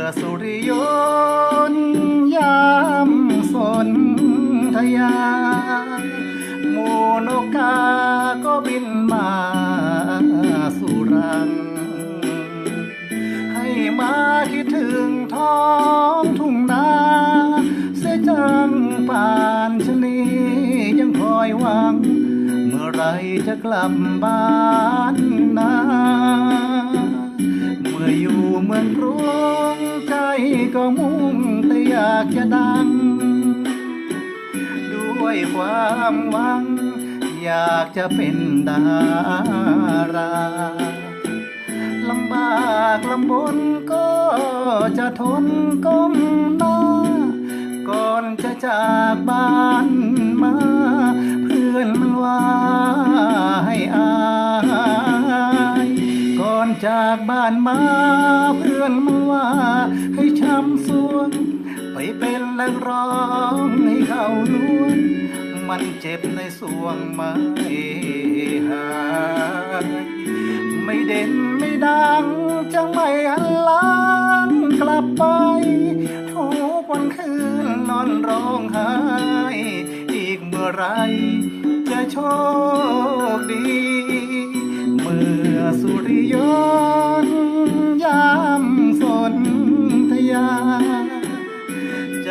ือสุริยนยามสนทยา โมโนกาก็บินมาสุรัง ให้มาคิดถึงท้องทุ่งนาเสียจังป่านชนียังคอยหวัง เมื่อไรจะกลับบ้านนาเมื่ออยู่เหมือนรู้ ก็มุ่งแต่อยากจะดัง ด้วยความหวัง อยากจะเป็นดาราลำบากลำบนก็จะทนก้มหน้าก่อนจะจากบ้าน จากบ้านมาเพื่อนมันว่า ให้ช้ำสวง ไปเป็นนักร้องให้เขาล้วน มันเจ็บในสวงไม่หายไม่เด่นไม่ดังจะไม่หันหลังกลับไปทุกวันคืนนอนร้องไห้อีกเมื่อไร จะโชคดีเ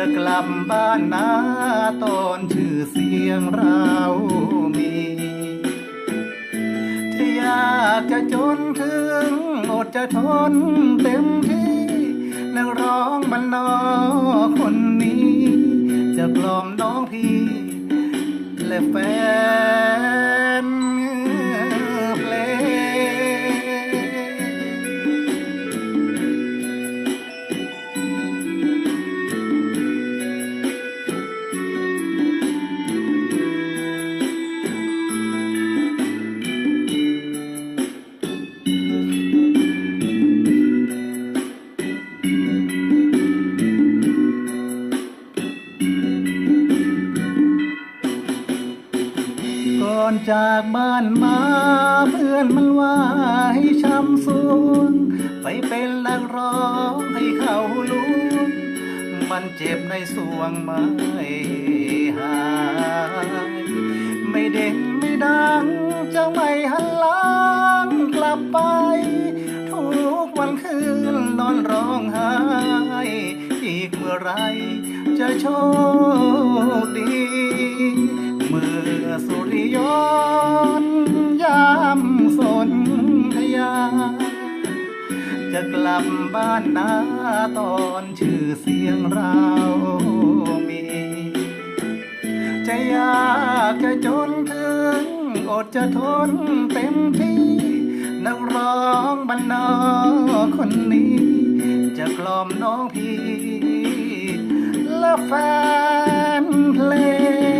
จะกลับบ้านนาตอนชื่อเสียงเรามีถ้าอยากจะจนถึงอดจะทนเต็มที่นักร้องบรรนอคนนี้ จะกล่อมน้องพี่และแฟน อนจากบ้านมาเพื่อนมันว่าให้ช้ำสวงไปเป็นนักร้องให้เขารู้มันเจ็บในสวงไม่หาย ไม่เด่นไม่ดังจะไม่หันหลังกลับไป ทุกวันคืนนอนร้องไห้อีกเมื่อไรจะโชคดี สุริยนยามสนธยา จะกลับบ้านนาตอนชื่อเสียงเรามี จะยากจะจนถึง อดจะทนเต็มที่ นักร้องบรรณาคนนี้ จะกล่อมน้องพี่และแฟนเพลง